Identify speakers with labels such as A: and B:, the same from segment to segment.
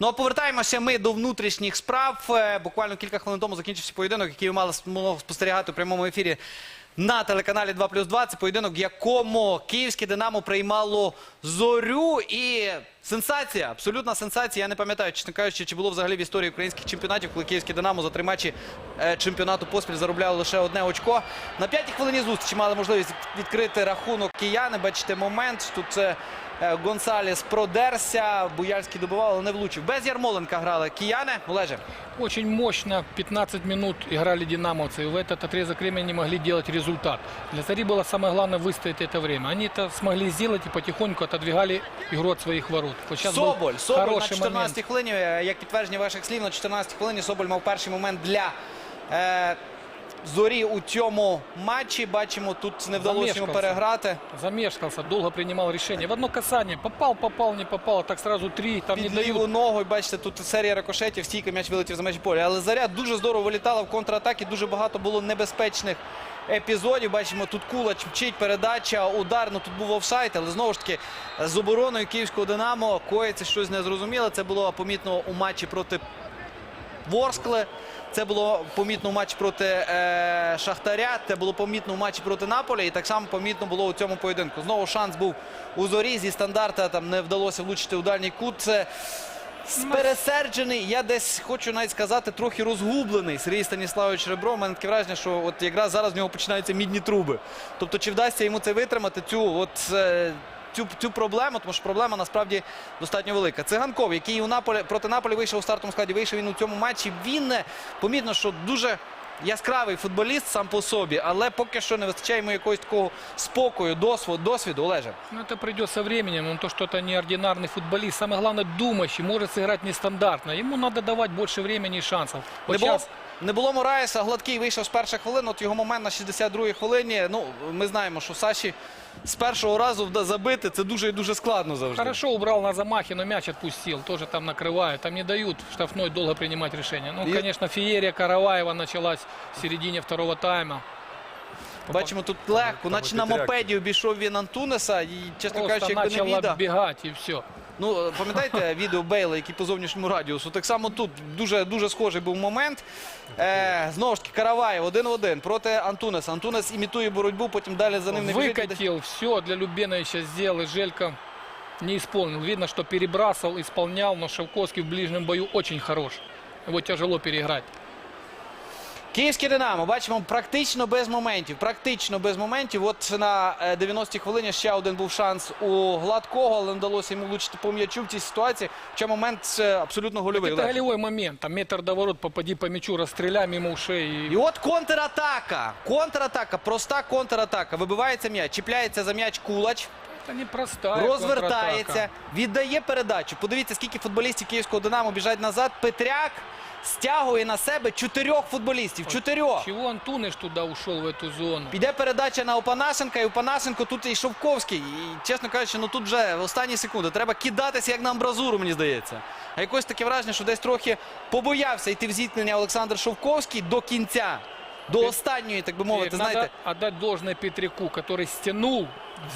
A: Ну а повертаємося ми до внутрішніх справ. Е, Буквально кілька хвилин тому закінчився поєдинок, який ви мали спостерігати у прямому ефірі на телеканалі 2 плюс 2. Це поєдинок, в якому київське Динамо приймало зорю. І сенсація, абсолютна сенсація. Я не пам'ятаю, чесно кажучи, чи було взагалі в історії українських чемпіонатів, коли київське Динамо за три матчі е, чемпіонату поспіль заробляло лише одне очко. На п'ятій хвилині зустрічі мали можливість відкрити рахунок кияни. Бачите момент. Тут це е, Гонсалес продерся, Буяльський добивав, але не влучив. Без Ярмоленка грали кияни. Олеже.
B: Очень мощно 15 минут играли динамовцы. И в этот отрезок времени не могли делать результат. Для Зари было самое главное выстоять это время. Они это смогли сделать и потихоньку отодвигали игру от своих ворот. Был
A: Соболь, Соболь на
B: хороший
A: 14-й
B: момент.
A: хвилині, е, як підтвердження ваших слів, на 14-й хвилині Соболь мав перший момент для е, зорі у цьому матчі. Бачимо, тут не вдалося йому
B: Замешкався.
A: переграти.
B: Замешкался, долго принимал решение. В одно касание попал, попал, не попал. А так сразу три, там не
A: Під ліву ногу, і бачите, тут серія рикошетів, стійка м'яч вилетів за межі поля. Але заря дуже здорово вилітала в контратакі, дуже багато було небезпечних епізодів. Бачимо, тут Кулач вчить передача, удар. Ну тут був офсайд, але знову ж таки з обороною київського Динамо коїться щось незрозуміле. Це було помітно у матчі проти Ворскли. Це було помітно у матчі проти е, Шахтаря. Це було помітно у матчі проти Наполя. І так само помітно було у цьому поєдинку. Знову шанс був у зорі. Зі стандарта там не вдалося влучити у дальній кут. Це пересерджений. Я десь хочу навіть сказати, трохи розгублений Сергій Станіславович Ребро. У мене таке враження, що от якраз зараз в нього починаються мідні труби. Тобто, чи вдасться йому це витримати, цю от. е, Цю, цю проблему, тому що проблема насправді достатньо велика. Циганков, який у Наполі проти Наполі вийшов у стартовому складі, вийшов він у цьому матчі. Він е, помітно, що дуже яскравий футболіст сам по собі, але поки що не вистачає йому якогось такого спокою, досвіду, досвіду Олеже.
B: Ну, это придет со временем. Но то, что это неординарный футболист. Самое главное, думающий, может сыграть нестандартно. Ему надо давать больше времени и шансов.
A: Не
B: Вот
A: було,
B: сейчас
A: не було Мораєса, гладкий вийшов з перших хвилин. От його момент на 62-й хвилині. Ну, ми знаємо, що Саші з першого разу забити це дуже і дуже складно завжди.
B: Хорошо убрал на замахе, но мяч отпустил. Тоже там накрывают. Там не дают штрафной долго принимать решения. Ну, конечно, феерия Караваева началась в середине второго тайма.
A: Бачимо тут легко, наче на мопеді обійшов він Антунеса. І, чесно
B: Просто
A: кажучи, якби не
B: начал
A: віда.
B: оббегать и все.
A: Ну, пам'ятаєте відео Бейла, який по зовнішньому радіусу? Так само тут дуже, дуже схожий був момент. Е, знову ж таки, Караваєв один в один проти Антунеса. Антунес імітує боротьбу, потім далі за ним не біжить.
B: Выкатил, все для Любеновича сделал. И Желька не исполнил. Видно, что перебрасывал, исполнял, но Шевковский в ближнем бою очень хорош. Его тяжело переиграть.
A: Київське Динамо, бачимо, практично без моментів. Практично без моментів. От на е, 90-й хвилині ще один був шанс у гладкого, але не вдалося йому влучити по м'ячу в цій ситуації. Хоча момент е, абсолютно гольовий. Олег.
B: голевой момент. Там метр до ворот, попади по мячу, расстреляй мимо ушей.
A: І от контратака. Контратака, проста контратака. Вибивається м'яч, чіпляється за м'яч кулач,
B: Это непростая
A: розвертається,
B: контратака.
A: віддає передачу. Подивіться, скільки футболістів київського Динамо біжать назад. Петряк стягує на себе чотирьох футболістів. Чотирьох.
B: Чего Антуныш туда ушел в эту зону?
A: Піде передача на Опанасенка, і Опанасенко тут і Шовковський. І, чесно кажучи, ну тут вже в останні секунди. Треба кидатися як на амбразуру, мені здається. А якось таке враження, що десь трохи побоявся йти в зіткнення Олександр Шовковський до кінця. До
B: Пе-
A: останньої, так би мовити,
B: Теперь
A: знаєте.
B: надо отдать должное Петряку, который стянул,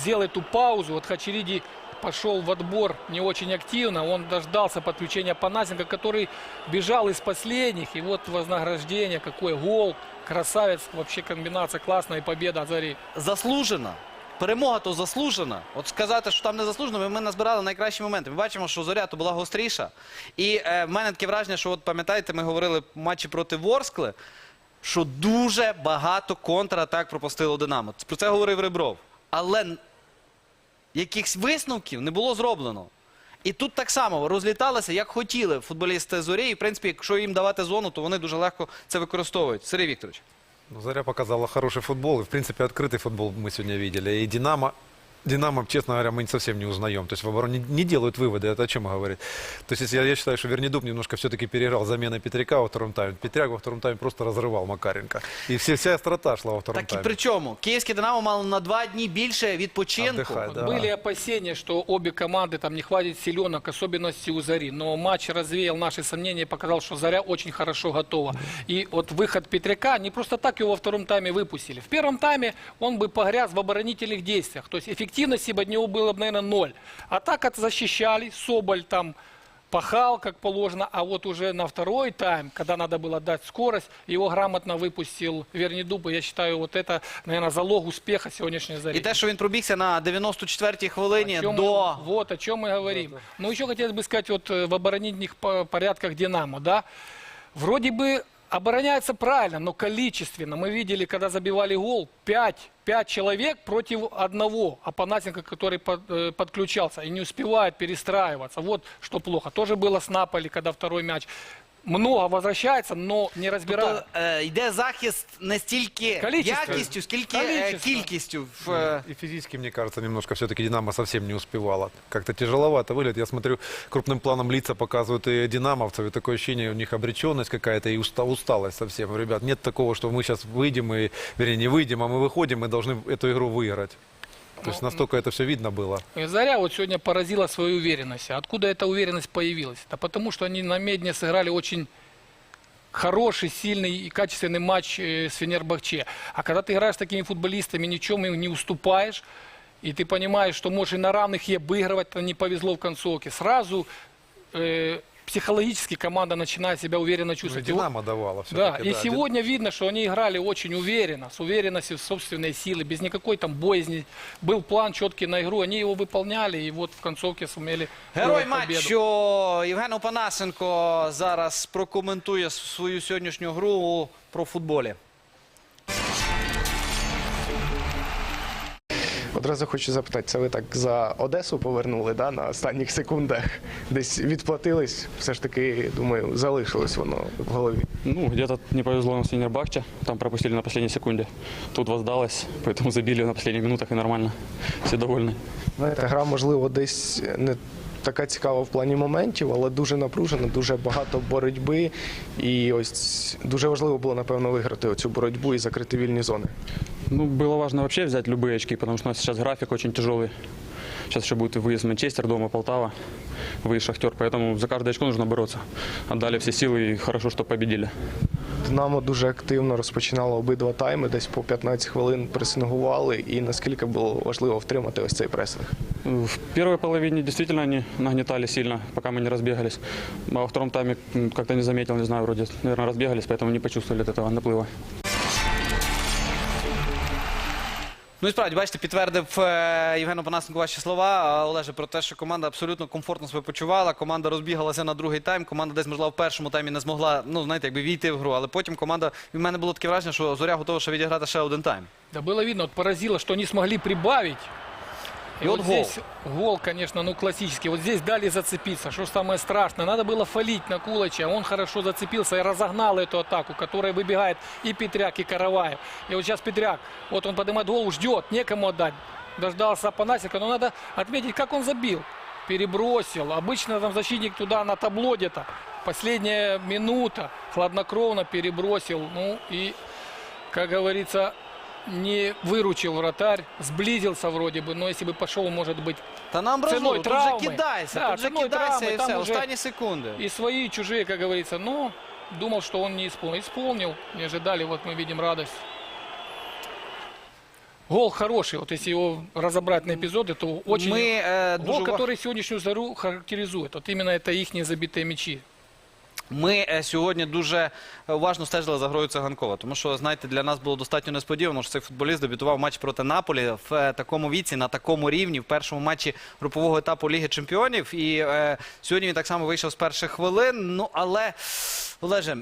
B: сделал эту паузу. Вот Хачериди пошел в отбор не очень активно. Он дождался подключения Панасенко, который бежал из последних. И вот вознаграждение, какой гол. Красавец, вообще комбинация классная и победа Зари.
A: заслужена. Перемога то заслужена. От сказати, що там не заслужено, ми назбирали найкращі моменти. Ми бачимо, що зоря то була гостріша. І е, в мене таке враження, що от пам'ятаєте, ми говорили в матчі проти Ворскли, що дуже багато контратак пропустило Динамо. Про це говорив Ребров. Але н- якихось висновків не було зроблено. І тут так само розліталися, як хотіли футболісти зорі. І, в принципі, якщо їм давати зону, то вони дуже легко це використовують. Сергій Вікторович.
C: Ну, Заря показала хороший футбол. И, в принципе, открытый футбол мы сегодня видели. И Динамо, Динамо, честно говоря, мы совсем не узнаем. То есть в обороне не делают выводы. Это о чем говорит? То есть если я, я считаю, что Вернедуб немножко все-таки переиграл заменой Петряка во втором тайме. Петряк во втором тайме просто разрывал Макаренко. И все, вся острота шла во втором
A: Так і
C: тайме.
A: при чому? Київське Динамо мало на два дні більше відпочинку.
C: Отдыхать,
B: Вот
C: да.
B: Были опасения, что обе команды там не хватит силенок, особенности у Зари. Но матч развеял наши сомнения и показал, что Заря очень хорошо готова. И вот выход Петряка, не просто так его во втором тайме выпустили. В первом тайме он бы погряз в оборонительных действиях. То есть эффективности бы от него было бы, наверное, ноль. А так от защищали, Соболь там пахал как положено, а вот уже на второй тайм, когда надо было дать скорость, его грамотно выпустил Вернидуб. И я считаю, вот это, наверное, залог успеха сегодняшней зари.
A: І те, що він пробігся на 94-й хвилині
B: О чем
A: до
B: мы- вот о чем мы говорим. Но еще хотелось бы сказать вот э, в оборонительных по- порядках Динамо, да, вроде бы обороняется правильно, но количественно. Мы видели, когда забивали гол, 5, 5 человек против одного Апанасенко, который под- э, подключался и не успевает перестраиваться. Вот что плохо. Тоже было с Наполи, когда второй мяч. Много возвращается, но не разбирает.
A: Тобто е, йде захист не стільки
B: Количество.
A: якістю, скільки е,
B: Количество.
A: кількістю. В, е,
C: И физически, мне кажется, немножко все-таки Динамо совсем не успевала. Как-то тяжеловато выглядит. Я смотрю, крупным планом лица показывают и динамовцев, и такое ощущение, у них обреченность какая-то и уста- усталость совсем. Ребят, нет такого, что мы сейчас выйдем, и, вернее, не выйдем, а мы выходим и должны эту игру выиграть. То есть настолько это все видно было.
B: И Заря вот сегодня поразила своей уверенностью. Откуда эта уверенность появилась? Да потому что они на Медне сыграли очень хороший, сильный и качественный матч э, с Фенербахче. А когда ты играешь с такими футболистами, ничем им не уступаешь, и ты понимаешь, что можешь и на равных и обыгрывать, то не повезло в концовке, сразу э, психологически команда начинает себя уверенно
C: Ну, и
B: чувствовать. И вот-
C: Динамо давало
B: да,
C: все-таки.
B: и сегодня видно, что они играли очень уверенно, с уверенностью в собственной силы, без никакой там боязни. Был план четкий на игру, они его выполняли, и вот в концовке сумели
A: Герой
B: вырвать победу.
A: матчу Євген Опанасенко зараз прокоментує свою сьогоднішню гру про футболі.
D: Одразу хочу запитати, це ви так за Одесу повернули да, на останніх секундах? Десь відплатились, все ж таки, думаю, залишилось воно в голові.
E: Ну, где-то не повезло нам с Фенербахче. Там пропустили на последней секунде. Тут воздалось, поэтому забили на последних минутах и нормально. Все довольны.
D: Знаєте, гра, можливо, десь не така цікава в плані моментів, але дуже напружена, дуже багато боротьби. І ось дуже важливо було, напевно, виграти оцю боротьбу і закрити вільні зони.
E: Ну, было важно вообще взять любые очки, потому что у нас сейчас график очень тяжелый. Сейчас еще будет выезд в Манчестер, дома Полтава, выезд Шахтер, поэтому за каждое очко нужно бороться. Отдали все силы и хорошо, что победили.
D: Динамо дуже активно розпочинало обидва тайми, десь по 15 хвилин пресингували, і наскільки було важливо втримати ось цей пресинг.
E: В первой половине действительно они нагнетали сильно, пока мы не разбегались. А во втором тайме м, как-то не заметил, не знаю, вроде, наверное, разбегались, поэтому не почувствовали от этого наплыва.
A: Ну і справді, бачите, підтвердив е, Євген Опанасенко ваші слова, Олеже, про те, що команда абсолютно комфортно себе почувала. Команда розбігалася на другий тайм. Команда десь, можливо, в першому таймі не змогла, ну, знаєте, якби війти в гру. Але потім команда, в мене було таке враження, що зоря готова ще відіграти ще один тайм.
B: Да было видно, вот поразило, что они смогли прибавить. И,
A: И
B: вот
A: вот гол.
B: здесь гол, конечно, ну классический. Вот здесь дали зацепиться. Что самое страшное? Надо было фалить на Кулача. Он хорошо зацепился и разогнал эту атаку, которая выбегает и Петряк, и Караваев. И вот сейчас Петряк, вот он поднимает голову, ждет, некому отдать. Дождался Апанасика, но надо отметить, как он забил. Перебросил. Обычно там защитник туда на табло где-то. Последняя минута. Хладнокровно перебросил. Ну и, как говорится, не выручил вратарь, сблизился вроде бы, но если бы пошел, может быть,
A: Та на амбразуру,
B: Ціною
A: тут же
B: травми.
A: кидайся,
B: Да,
A: тут же
B: ціною
A: кидайся
B: травми,
A: і
B: там
A: все,
B: уже-
A: останні секунди.
B: и свои, и чужие, как говорится, но думал, что он не исполнил. Исполнил, не ожидали, вот мы видим радость. Гол хороший, вот если его разобрать на эпизоды, то очень...
A: Ми е, дуже
B: Гол,
A: ува-
B: который сегодняшнюю зару характеризует. Вот именно это их забитые мячи.
A: Ми е, сьогодні дуже уважно стежили за грою Циганкова, тому що, знаєте, для нас було достатньо несподівано, що цей футболіст дебютував матч проти Наполі в е, такому віці, на такому рівні, в першому матчі групового етапу Ліги Чемпіонів. І е, сьогодні він так само вийшов з перших хвилин. Ну, але, Олеже,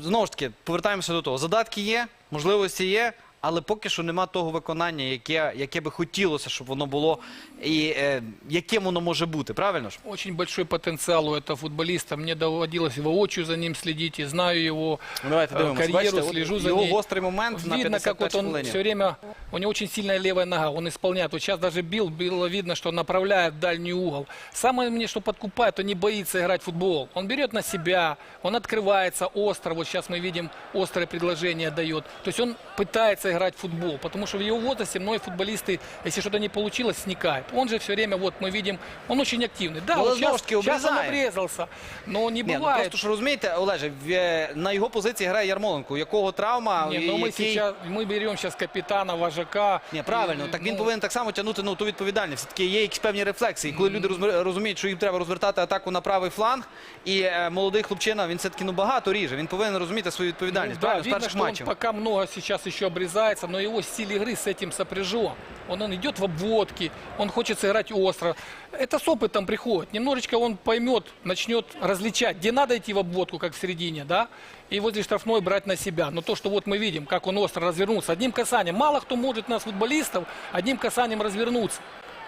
A: знову ж таки, повертаємося до того. Задатки є, можливості є Але поки що нема того виконання, яке, яке би хотілося, щоб воно було, і е, яким воно може бути, правильно ж?
B: Очень большой потенциал у этого футболиста. Мне доводилось воочию за ним следить и знаю его
A: Ну, давайте
B: э,
A: дивимося.
B: карьеру,
A: Бачите, от
B: слежу за
A: його
B: ней.
A: гострий момент на
B: Видно, как
A: 51
B: вот он
A: хвилині.
B: все время, у него очень сильная левая нога, он исполняет. Вот сейчас даже бил, было видно, что направляет в дальний угол. Самое мне, что подкупает, он не боится играть в футбол. Он берет на себя, он открывается остро. Вот сейчас мы видим, острое предложение дает. То есть он пытается играть в футбол. Потому что в его возрасте многие футболисты, если что-то не получилось, сникают. Он же все время, вот мы видим, он очень активный. Да,
A: Ну,
B: вот
A: але знову
B: сейчас,
A: ж таки
B: сейчас он
A: обрізає.
B: обрезался, но не
A: Ні, ну
B: бывает.
A: просто ж розумієте, Олеже, в- е, на його позиції грає Ярмоленко, у якого травма,
B: Не,
A: і
B: но мы
A: який...
B: сейчас, мы берем сейчас капитана, вожака.
A: Ні, правильно,
B: И,
A: так він
B: ну,
A: повинен так само тягнути ну, ту відповідальність. Все-таки є якісь певні рефлексії. Коли люди розмір- розуміють, що їм треба розвертати атаку на правий фланг, і е, молодий хлопчина, він все-таки ну, багато ріже. Він повинен розуміти свою відповідальність.
B: Ну, да,
A: правильно, з
B: видно,
A: перших
B: что он
A: матчів.
B: пока много сейчас еще Обрезается, но его стиль игры с этим сопряжен. Он, он идет в обводки, он хочет сыграть остро. Это с опытом приходит. Немножечко он поймет, начнет различать, где надо идти в обводку, как в середине, да, и возле штрафной брать на себя. Но то, что вот мы видим, как он остро развернулся, одним касанием. Мало кто может нас, футболистов, одним касанием развернуться.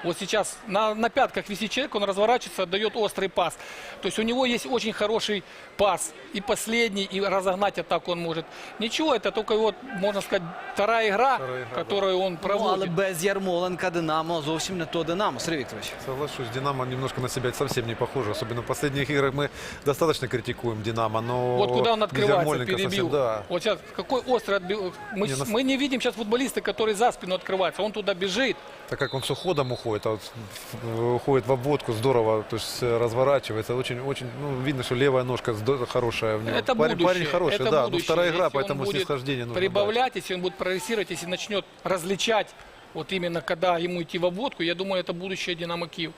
B: Вот сейчас на, на пятках висит человек, он разворачивается, отдает острый пас. То есть у него есть очень хороший пас. И последний, и разогнать атаку он может. Ничего, это только вот, можно сказать, вторая игра,
C: Вторая игра,
B: которую он
A: Ну, але
B: проводит.
A: без Ярмоленка Динамо зовсім не то Динамо, Сергій Вікторович.
C: Соглашусь, Динамо немножко на себя совсем не похоже. Особенно в последних играх мы достаточно критикуем Динамо, но...
B: Вот куда он
C: без
B: открывается,
C: Ярмоленко
B: перебил.
C: совсем- да.
B: Вот сейчас какой острый отбил. Мы,
C: Не,
B: с-
C: на-
B: мы не видим сейчас футболиста, который за спину открывается. Он туда бежит.
C: Так как он с уходом уходит, а вот уходит в обводку здорово, то есть разворачивается. Очень, очень, ну, видно, что левая ножка хорошая у него.
B: Это
C: парень,
B: будущее.
C: парень хороший,
B: это
C: да.
B: будущее.
C: Ну, вторая игра,
B: Если он
C: поэтому
B: будет
C: снисхождение нужно
B: прибавлять, если он будет прогрессировать, если начнет различать, вот именно когда ему идти в обводку, я думаю, это будущее Динамо Киев.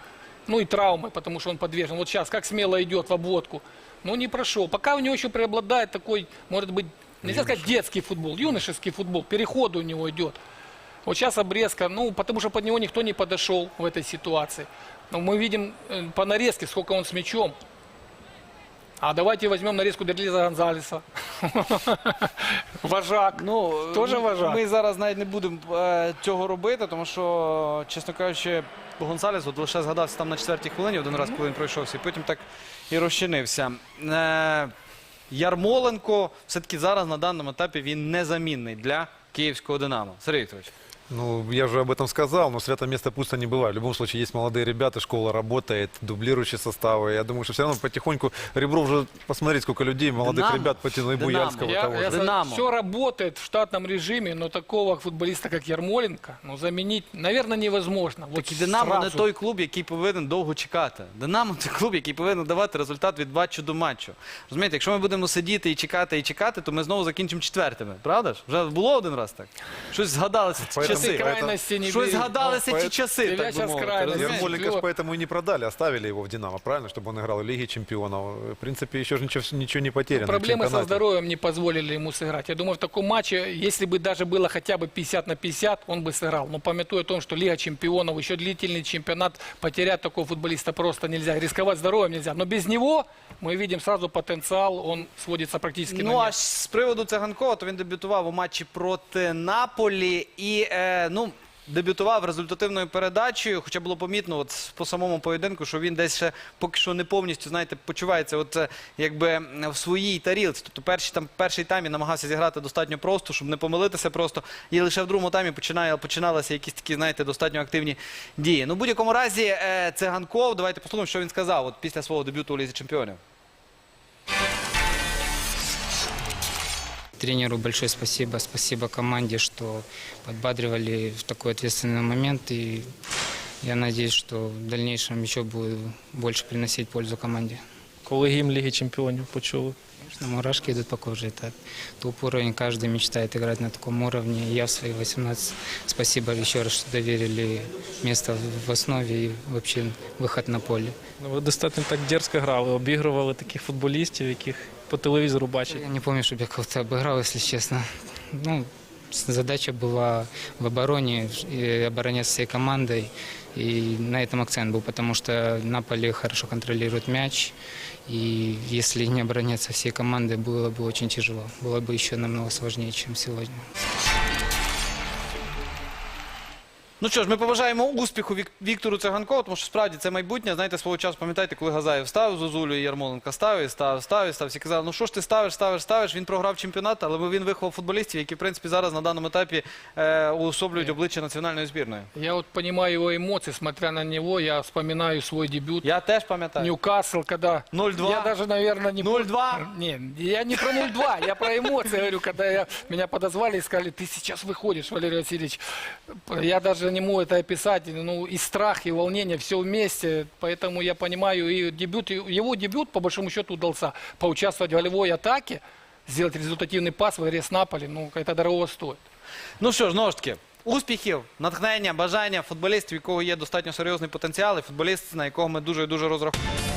B: Ну и травмы, потому что он подвержен. Вот сейчас как смело идет в обводку. Ну не прошел. Пока у него еще преобладает такой, может быть, нельзя сказать детский футбол, юношеский футбол. Переход у него идет. Вот сейчас обрезка, ну, потому что под него никто не подошел в этой ситуации. Но мы видим э, по нарезке, сколько он с мячом. А давайте возьмем нарезку Дерлиза Гонзалеса. Вожак.
A: Ну,
B: Тоже
A: м-
B: вважаю.
A: Ми зараз навіть не будемо е, цього робити, тому що, чесно кажучи, Гонсалес от лише згадався там на четвертій хвилині, один раз, коли він пройшовся, і потім так і розчинився. Е, Ярмоленко все-таки зараз на даному етапі він незамінний для київського Динамо. Сергій Вікторович.
C: Ну, я уже об этом сказал, но свято место пусто не бывает. В любом случае, есть молодые ребята, школа работает, дублирующие составы. Я думаю, что все равно потихоньку Ребров уже, посмотреть, сколько людей, молодых
A: Динамо.
C: ребят потянул, и
A: Динамо.
C: Буяльского того же.
A: Динамо.
B: все работает в штатном режиме, но такого футболиста, как Ярмоленко, ну, заменить, наверное, невозможно. Вот
A: Так і Динамо не
B: сразу.
A: той клуб, який повинен довго чекати. Динамо це клуб, який повинен давати результат від матчу до матчу. Розумієте, якщо ми будемо сидіти і чекати, і чекати, то ми знову закінчимо четвертими. Правда ж? Вже було один раз так? Щось згадалися ці
C: Поэтому-
A: часи.
B: крайности не
A: Щось
B: бери.
A: згадалися
C: Ну,
A: ті
C: поет-
A: часи,
B: Тебя
A: так би
B: щас
A: мовити.
B: крайності.
A: розумієте?
C: Ярмоленко ж
B: Лёг.
C: поэтому и не продали, оставили его в «Динамо», правильно? Чтобы он играл в Лиге чемпионов. В принципе, еще же ничего, ничего не потеряно. в
B: Проблемы со
C: чемпионате.
B: здоровьем не позволили ему сыграть. Я думаю, в таком матче, если бы даже было хотя бы 50 на 50, он бы сыграл. Но пометуя о том, что Лига чемпионов, еще длительный чемпионат, потерять такого футболиста просто нельзя. Рисковать здоровьем нельзя. Но без него мы видим сразу потенциал, он сводится практически на
A: Ну, а
B: нет.
A: з приводу Циганкова, то він дебютував у матчі проти Наполі і е, ну, дебютував результативною передачею. Хоча було помітно от, по самому поєдинку, що він десь ще поки що не повністю знаєте, почувається от, е, якби в своїй тарілці. Тобто перший, там, перший тайм він намагався зіграти достатньо просто, щоб не помилитися просто. І лише в другому таймі починає, починалися якісь такі, знаєте, достатньо активні дії. Ну, в будь-якому разі, е, Циганков, давайте послухаємо, що він сказав от, після свого дебюту у Лізі Чемпіонів.
F: Тренеру большое спасибо, спасибо команде, что подбадривали в такой ответственный момент. И я надеюсь, что в дальнейшем еще буду больше приносить пользу команде.
G: коли гімн Ліги Чемпіонів почули.
F: Конечно, мурашки идут по коже. Это топ уровень, каждый мечтает играть на таком уровне. Я в свои 18, спасибо еще раз, что доверили место в основе и вообще выход на поле.
G: Ну, Ви достатньо так дерзко грали, обігрували таких футболістів, яких по телевізору бачать.
F: Я не помню, чтобы я кого-то обыграл, если честно. Ну, с- задача была в обороне, и обороняться всей командой. И на этом акцент был, потому что Наполе хорошо контролирует мяч. И если не обороняться всей командой, было бы очень тяжело. Было бы еще намного сложнее, чем сегодня.
A: Ну що ж, ми побажаємо успіху Вік- Віктору Циганкову, тому що справді це майбутнє. Знаєте, свого часу пам'ятаєте, коли Газаєв ставив Зозулю і Ярмоленка ставив, і ставив, ставив, ставив. Всі казали, ну що ж ти ставиш, ставиш, ставиш. Він програв чемпіонат, але він виховав футболістів, які, в принципі, зараз на даному етапі е, уособлюють обличчя національної збірної.
B: Я вот понимаю его эмоции, смотря на него, я вспоминаю свой дебют.
A: Я теж пам'ятаю.
B: Ньюкасл, когда
A: 0-2.
B: я даже, наверное, не
A: 0-2.
B: Не, я не про 0-2, я про эмоции говорю, когда я, меня подозвали и сказали, ты сейчас выходишь, Валерий Васильевич. Я даже не могу это описать, ну и страх, и волнение, все вместе, поэтому я понимаю, и дебют, и его дебют, по большому счету, удался поучаствовать в голевой атаке, сделать результативный пас в игре с Наполи, ну это дорого стоит.
A: Ну що ж, знову ж таки, успіхів, натхнення, бажання футболістів, у якого є достатньо серйозний потенціал, і футболіст, на якого ми дуже і дуже розраховуємо.